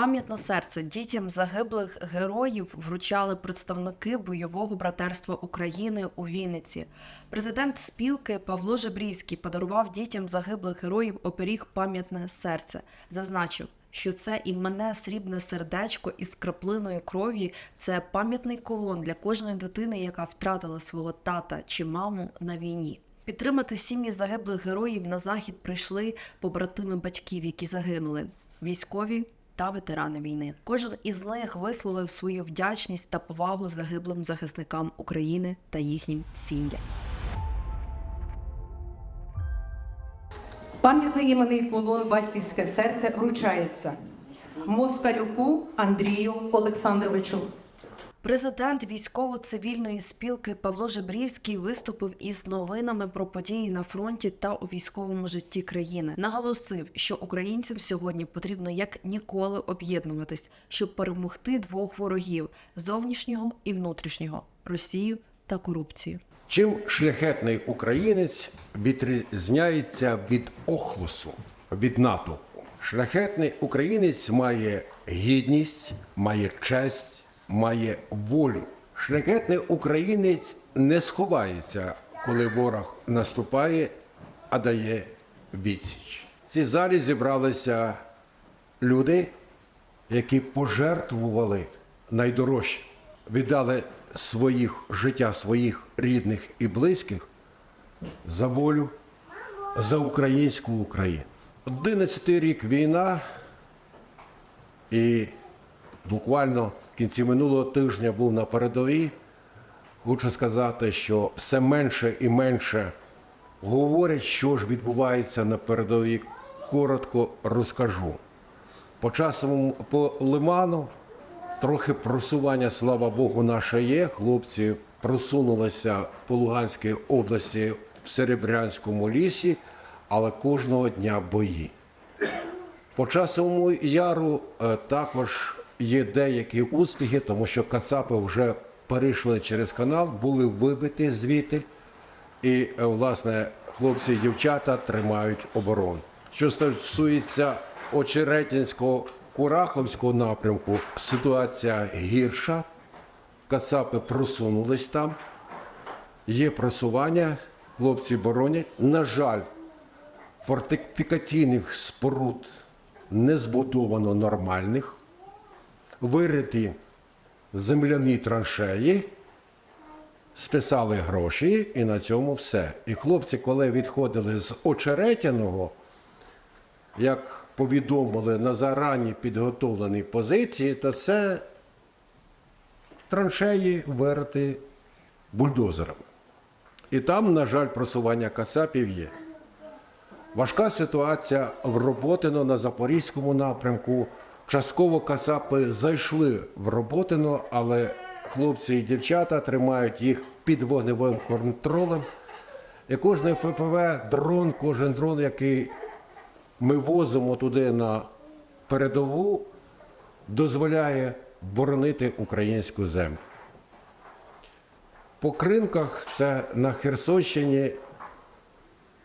Пам'ятне серце дітям загиблих героїв вручали представники бойового братерства України у Вінниці. Президент спілки Павло Жебрівський подарував дітям загиблих героїв оберіг пам'ятне серце. Зазначив, що це іменне срібне сердечко із краплиною крові це пам'ятний колон для кожної дитини, яка втратила свого тата чи маму на війні. Підтримати сім'ї загиблих героїв на захід прийшли побратими батьків, які загинули, військові та ветерани війни. Кожен із них висловив свою вдячність та повагу загиблим захисникам України та їхнім сім'ям. Пам'ятний іменний колон батьківське серце вручається Москалюку Андрію Олександровичу. Президент військово-цивільної спілки Павло Жебрівський виступив із новинами про події на фронті та у військовому житті країни. Наголосив, що українцям сьогодні потрібно як ніколи об'єднуватись, щоб перемогти двох ворогів зовнішнього і внутрішнього Росію та корупцію. Чим шляхетний українець відрізняється від охлусу, від натовпу? Шляхетний українець має гідність, має честь, має волю. Шляхетний українець не сховається, коли ворог наступає, а дає відсіч. В цій залі зібралися люди, які пожертвували найдорожче, віддали своїх життя своїх рідних і близьких за волю, за українську Україну. Одинадцятий рік війна, і буквально кінці минулого тижня був на передовій. Хочу сказати, що все менше і менше говорять, що ж відбувається на передовій. Коротко розкажу. По часовому по лиману трохи просування, слава Богу, наше є. Хлопці просунулися по Луганській області в Серебрянському лісі, але кожного дня бої. По часовому яру е, також є деякі успіхи, тому що Кацапи вже перейшли через канал, були вибиті звідти. І, е, власне, хлопці і дівчата тримають оборону. Що стосується Очеретинського Кураховського напрямку, ситуація гірша. Кацапи просунулись там. Є просування, хлопці боронять. На жаль, фортифікаційних споруд не збудовано нормальних, вириті земляні траншеї, списали гроші і на цьому все. І хлопці, коли відходили з Очеретяного, як повідомили на зарані підготовленій позиції, то це траншеї вириті бульдозерами. І там, на жаль, просування кацапів є. Важка ситуація в Роботино на Запорізькому напрямку. Частково кацапи зайшли в Роботино, але хлопці і дівчата тримають їх під вогневим контролем. І кожен ФПВ, дрон, кожен дрон, який ми возимо туди на передову, дозволяє боронити українську землю. По кринках це на Херсонщині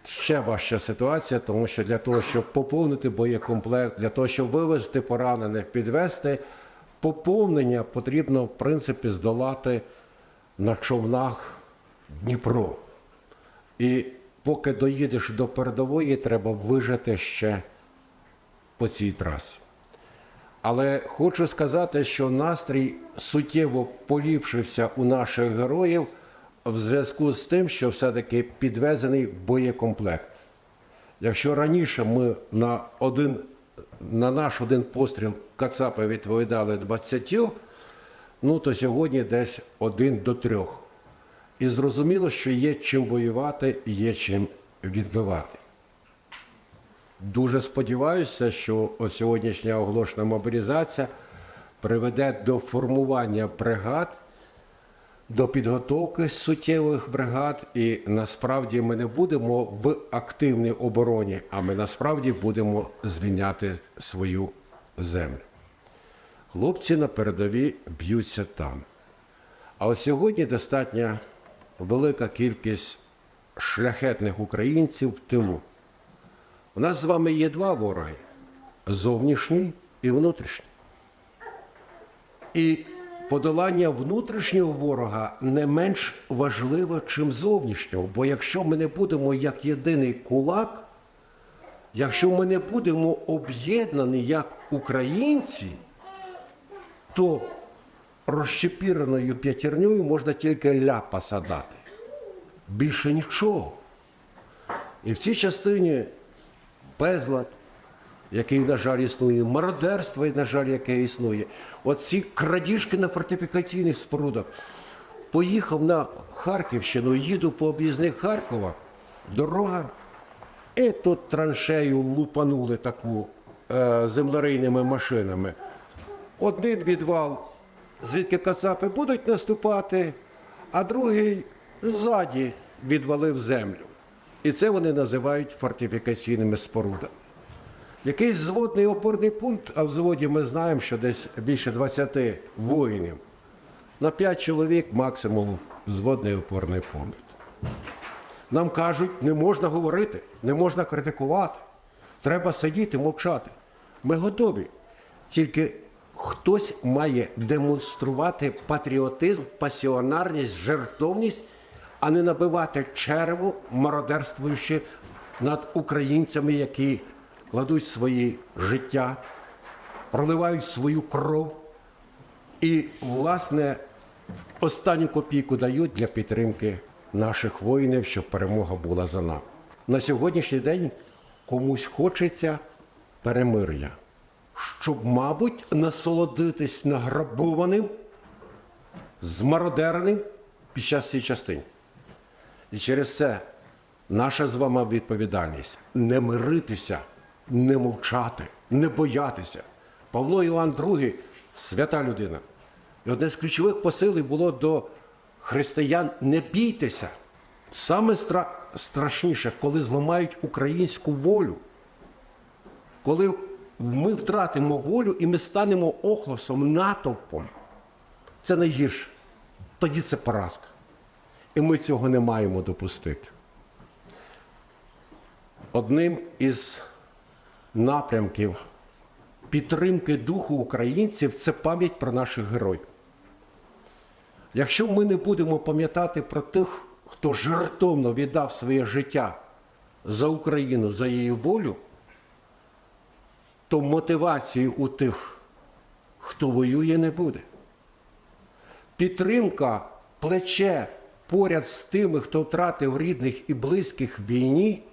ще важча ситуація, тому що для того, щоб поповнити боєкомплект, для того, щоб вивезти поранених, підвести поповнення, потрібно, в принципі, здолати на човнах Дніпро. І поки доїдеш до передової, треба вижити ще по цій трасі. Але хочу сказати, що настрій суттєво поліпшився у наших героїв в зв'язку з тим, що все-таки підвезений боєкомплект. Якщо раніше ми на, один, на наш один постріл Кацапи відповідали 20, ну то сьогодні десь один до трьох. І зрозуміло, що є чим воювати, і є чим відбивати. Дуже сподіваюся, що сьогоднішня оголошена мобілізація приведе до формування бригад, до підготовки суттєвих бригад, і насправді ми не будемо в активній обороні, а ми насправді будемо звільняти свою землю. Хлопці на передовій б'ються там. А от сьогодні достатньо велика кількість шляхетних українців в тилу. У нас з вами є два вороги зовнішній і внутрішній. І подолання внутрішнього ворога не менш важливе, чим зовнішнього. Бо якщо ми не будемо як єдиний кулак, якщо ми не будемо об'єднані як українці, то розчепіреною п'ятірнею можна тільки ляпаса дати. Більше нічого. І в цій частині безлад, який, на жаль, існує, мародерство, на жаль, яке існує. Оці крадіжки на фортифікаційних спорудах. Поїхав на Харківщину, їду по об'їзних Харкова, дорога, і тут траншею лупанули таку е, землерийними машинами. Один відвал, звідки кацапи будуть наступати, а другий ззаді відвалив землю. І це вони називають фортифікаційними спорудами. Якийсь зводний опорний пункт, а в зводі ми знаємо, що десь більше 20 воїнів. На 5 чоловік максимум зводний опорний пункт. Нам кажуть, не можна говорити, не можна критикувати. Треба сидіти, мовчати. Ми готові. Тільки хтось має демонструвати патріотизм, пасіонарність, жертовність, а не набивати черево, мародерствуючи над українцями, які кладуть свої життя, проливають свою кров і, власне, останню копійку дають для підтримки наших воїнів, щоб перемога була за нами. На сьогоднішній день комусь хочеться перемир'я, щоб, мабуть, насолодитись награбованим, змародерним під час цієї частини. І через це наша з вами відповідальність не миритися, не мовчати, не боятися. Павло Іван II свята людина. І одне з ключових посилів було до християн не бійтеся. Саме стра- страшніше, коли зламають українську волю, коли ми втратимо волю і ми станемо охлосом, натовпом. Це найгірше. Тоді це поразка. І ми цього не маємо допустити. Одним із напрямків підтримки духу українців це пам'ять про наших героїв. Якщо ми не будемо пам'ятати про тих, хто жертовно віддав своє життя за Україну, за її волю, то мотивації у тих, хто воює, не буде. Підтримка плече поряд з тими, хто втратив рідних і близьких в війні,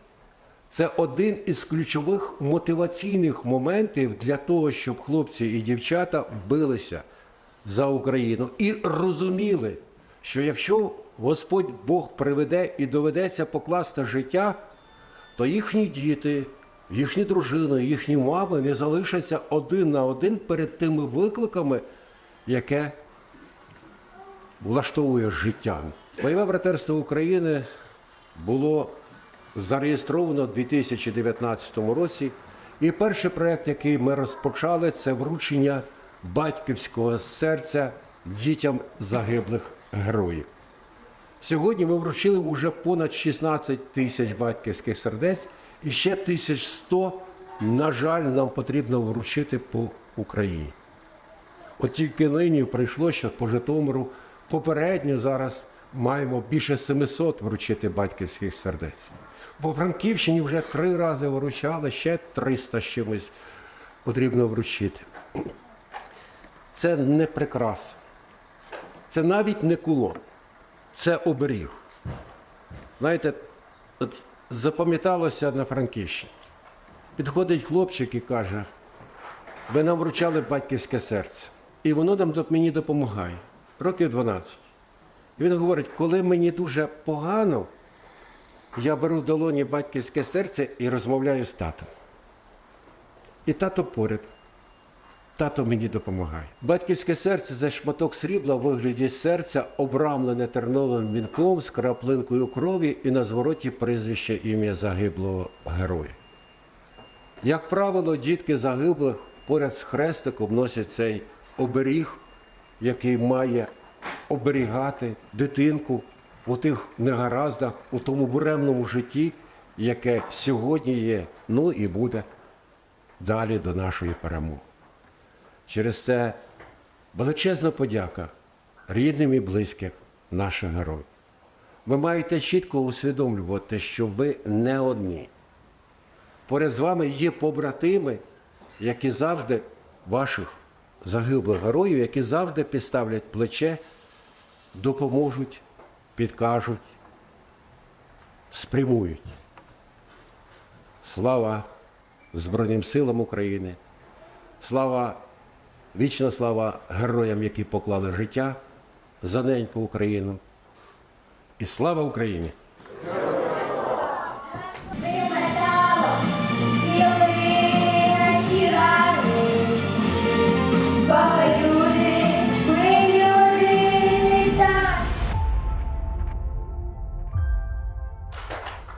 це один із ключових мотиваційних моментів для того, щоб хлопці і дівчата билися за Україну і розуміли, що якщо Господь Бог приведе і доведеться покласти життя, то їхні діти, їхні дружини, їхні мами не залишаться один на один перед тими викликами, яке влаштовує життя. Бойове братерство України було зареєстровано у 2019 році. І перший проєкт, який ми розпочали, це вручення батьківського серця дітям загиблих героїв. Сьогодні ми вручили вже понад 16 тисяч батьківських сердець і ще 1100, на жаль, нам потрібно вручити по Україні. От тільки нині прийшло, що по Житомиру попередньо зараз маємо більше 700 вручити батьківських сердець. По Франківщині вже три рази вручали, ще 300 з чимось потрібно вручити. Це не прикраса. Це навіть не кулон, це оберіг. Знаєте, от запам'яталося на Франківщині. Підходить хлопчик і каже, ви нам вручали батьківське серце. І воно нам мені допомагає. Років 12. І він говорить, коли мені дуже погано, я беру в долоні батьківське серце і розмовляю з татом. І тато поряд. Тато мені допомагає. Батьківське серце це шматок срібла в вигляді серця, обрамлене терновим вінком з краплинкою крові і на звороті прізвище ім'я загиблого героя. Як правило, дітки загиблих поряд з хрестиком носять цей оберіг, який має оберігати дитинку у тих негараздах, у тому буремному житті, яке сьогодні є, ну і буде далі до нашої перемоги. Через це Величезна подяка рідним і близьким наших героїв. Ви маєте чітко усвідомлювати, що ви не одні. Поряд з вами є побратими, які завжди ваших загиблих героїв, які завжди підставлять плече, допоможуть, підкажуть, спрямують. Слава Збройним силам України! Слава, вічна слава героям, які поклали життя за неньку Україну. І слава Україні!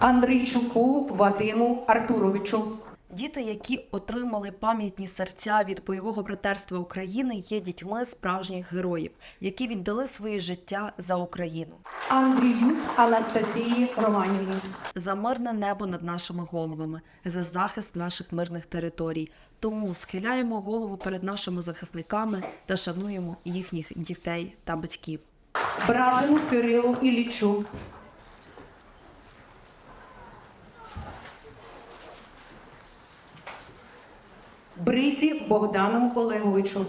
Андрійчуку Вадиму Артуровичу. Діти, які отримали пам'ятні серця від бойового братерства України, є дітьми справжніх героїв, які віддали своє життя за Україну. Андріюк Анастасії Романівні. за мирне небо над нашими головами, за захист наших мирних територій. Тому схиляємо голову перед нашими захисниками та шануємо їхніх дітей та батьків. Бражину Кирилу Іллічу. Брисі Богдану Олеговичу.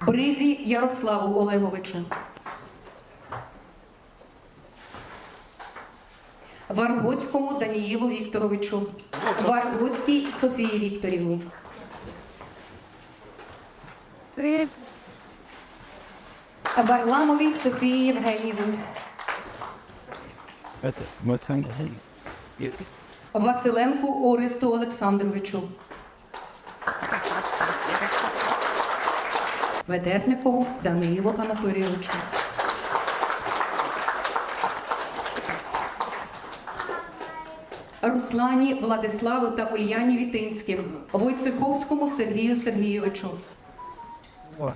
Бризі Ярославу Олеговичу. Варгоцькому Даніїлу Вікторовичу. Варгоцькій Софії Вікторівні. Варламовій Софії Євгенівні. Василенку Оресту Олександровичу. Ведерникову Данилу Анатолійовичу. Руслані Владиславу та Ульяні Вітинським, Войцеховському Сергію Сергійовичу, О.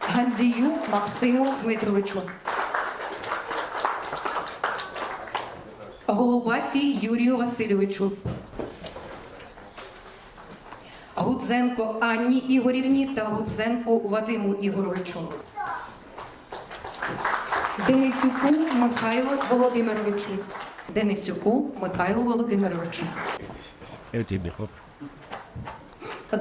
Гандзію Максиму Дмитровичу, Голубасі Юрію Васильовичу, Гудзенко Анні Ігорівні та Гудзенку Вадиму Ігоровичу. Денисюку Михайлу Володимировичу. Денисюку Михайлу Володимировичу.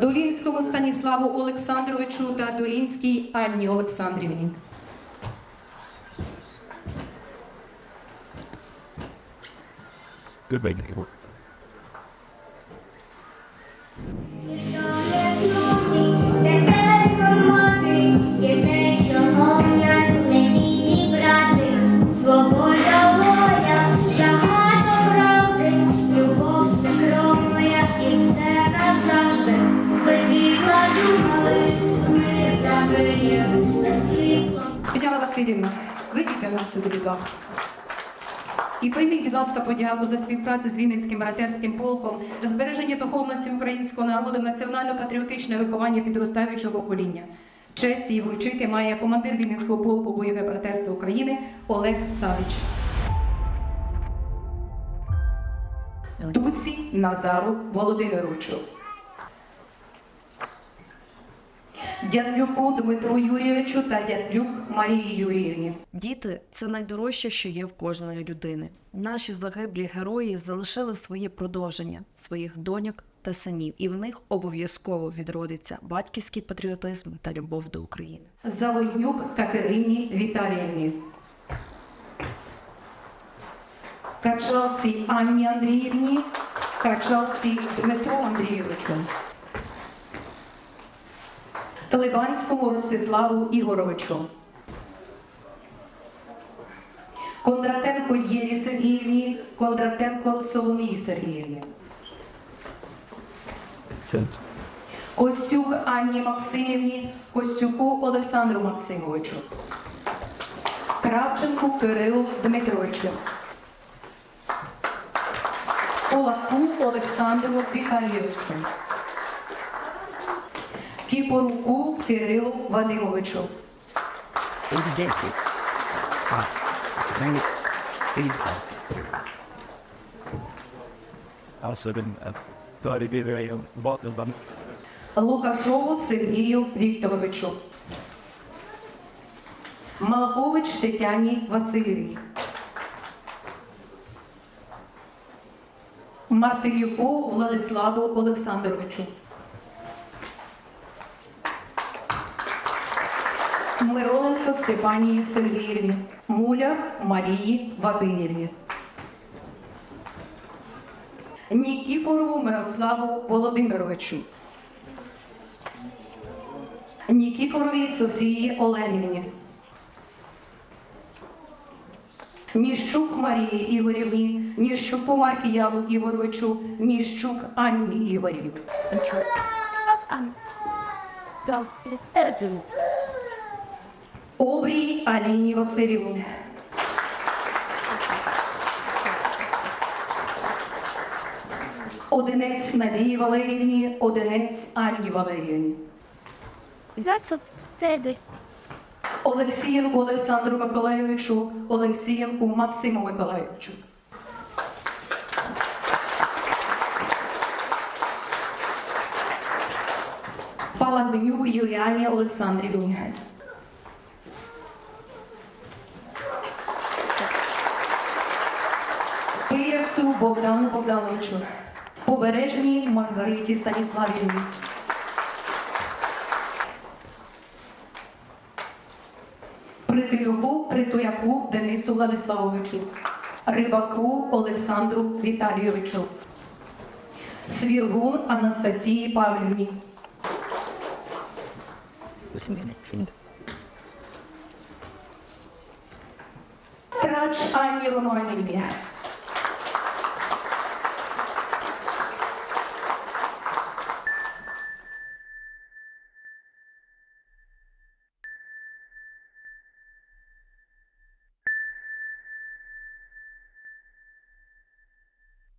Долінському Станіславу Олександровичу та Долінській Анні Олександрівні. Good way. Будь за співпрацю з Вінницьким братерським полком, збереження духовності українського народу, національно-патріотичне виховання підростаючого покоління. Честь її вручити має командир Вінницького полку бойове братерство України Олег Савич. Дуці Назару Володимировичу. Дядлюку Дмитру Юрійовичу та Дядлюк Марії Юріївні. Діти це найдорожче, що є в кожної людини. Наші загиблі герої залишили своє продовження, своїх доньок та синів, і в них обов'язково відродиться батьківський патріотизм та любов до України. Завойнюк Катерині Віталіївні. Качалці Анні Андріївні, Качалці Дмитру Андрійовичу. Ливанському Ростиславу Ігоровичу. Кондратенко Єлі Сергіївні, Кондратенко Соломії Сергіївні. Костюк Анні Максимівні, Костюку Олександру Максимовичу. Кравченку Кирилу Дмитровичу. Полаку Олександру Віталійовичу. Very important. But Лукашову Сергію Вікторовичу. Малкович Тетяні Васильівні. Мартинюку Владиславу Олександровичу. Мироленко Степанії Сергіївні. Муляр Марії Вадинівні. Нікіфорову Мирославу Володимировичу. Нікіфоровій Софії Оленівні. Ніщук Марії Ігорівні, Ніщуку Маркіяну Ігоровичу, Ніщук Анні Ігорівні. Обрій Аліні Васильівні. Одинець Надії Валеріївні, Одинець Анні Валеріївні. Олексієнку Олександру Миколайовичу, Олексієнку Максиму Миколайовичу. Палагнюк Юліані Олександрівні. Богдану Богдановичу. Побережній Маргариті Станіславівні. Притирюку Притуяку Денису Владиславовичу, Рибаку Олександру Віталійовичу, Свіргун Анастасії Павлівні, Трач Анні Романівні,